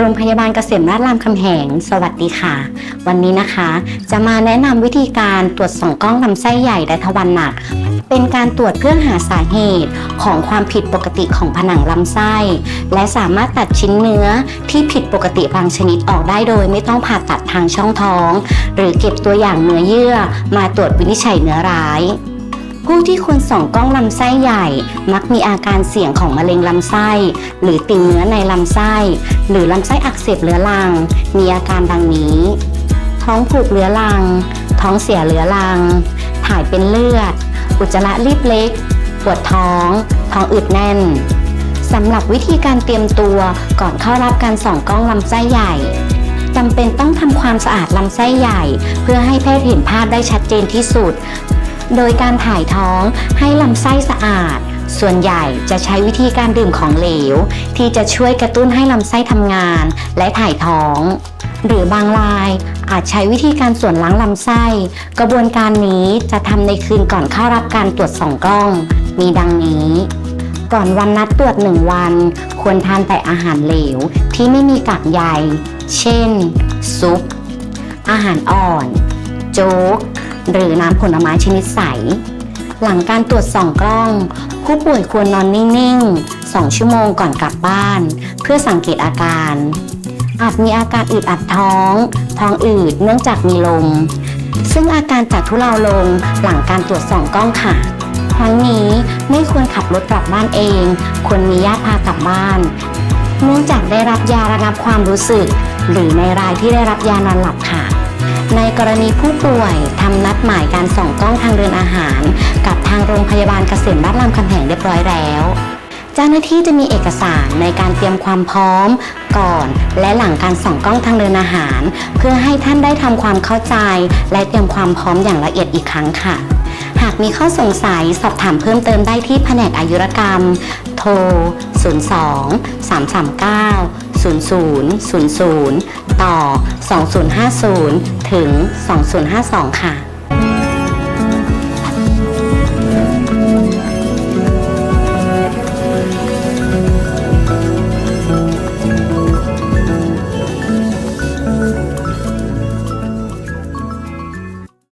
โรงพยาบาลเกษมราชรามคำแหง สวัสดีค่ะ วันนี้นะคะ จะมาแนะนำวิธีการตรวจส่องกล้องลำไส้ใหญ่และทวารหนัก เป็นการตรวจเพื่อหาสาเหตุของความผิดปกติของผนังลำไส้ และสามารถตัดชิ้นเนื้อที่ผิดปกติบางชนิดออกได้โดย ไม่ต้องผ่าตัดทางช่องท้อง หรือเก็บตัวอย่างเนื้อเยื่อมาตรวจวินิจฉัยเนื้อร้าย ผู้ที่ควรส่องกล้องลำไส้ใหญ่ มักมีอาการเสี่ยงของมะเร็งลำไส้ หรือติ่งเนื้อในลำไส้ หรือลำไส้อักเสบเรื้อรัง มีอาการดังนี้ ท้องผูกเรื้อรัง ท้องเสียเรื้อรัง ถ่ายเป็นเลือด อุจจาระรีบเล็ก ปวดท้อง ท้องอืดแน่นสำหรับวิธีการเตรียมตัวก่อนเข้ารับการส่องกล้องลำไส้ใหญ่จำเป็นต้องทำความสะอาดลำไส้ใหญ่ เพื่อให้แพทย์เห็นภาพได้ชัดเจนที่สุด โดยการถ่ายท้องให้ลำไส้สะอาด ส่วนใหญ่จะใช้วิธีการดื่มของเหลว ที่จะช่วยกระตุ้นให้ลำไส้ทำงานและถ่ายท้อง หรือบางรายอาจใช้วิธีการส่วนล้างลำไส้ กระบวนการนี้จะทำในคืนก่อนเข้ารับการตรวจส่องกล้อง มีดังนี้ ก่อนวันนัดตรวจหนึ่งวัน ควรทานแต่อาหารเหลวที่ไม่มีกากใย เช่น ซุป อาหารอ่อน โจ๊ก หรือน้ำผลไม้ชนิดใส หลังการตรวจส่องกล้อง ผู้ป่วยควรนอนนิ่งๆ 2 ชั่วโมงก่อนกลับบ้าน เพื่อสังเกตอาการ อาจมีอาการอืดอัดท้อง ท้องอืดเนื่องจากมีลม ซึ่งอาการจะทุเลาลงหลังการตรวจส่องกล้องค่ะทั้งนี้ไม่ควรขับรถกลับบ้านเอง ควรมีญาติพากลับบ้าน เนื่องจากได้รับยาระงับความรู้สึก หรือในรายที่ได้รับยานอนหลับค่ะ ในกรณีผู้ป่วยทำนัดหมายการส่องกล้องทางเดินอาหาร กับทางโรงพยาบาลเกษมราชรามคำแหงเรียบร้อยแล้ว เจ้าหน้าที่จะมีเอกสารในการเตรียมความพร้อม ก่อนและหลังการส่องกล้องทางเดินอาหาร เพื่อให้ท่านได้ทำความเข้าใจ และเตรียมความพร้อมอย่างละเอียดอีกครั้งค่ะ หากมีข้อสงสัยสอบถามเพิ่มเติมได้ที่แผนกอายุรกรรม โทร 02 339 0000 ต่อ 2050 ถึง 2052 ค่ะ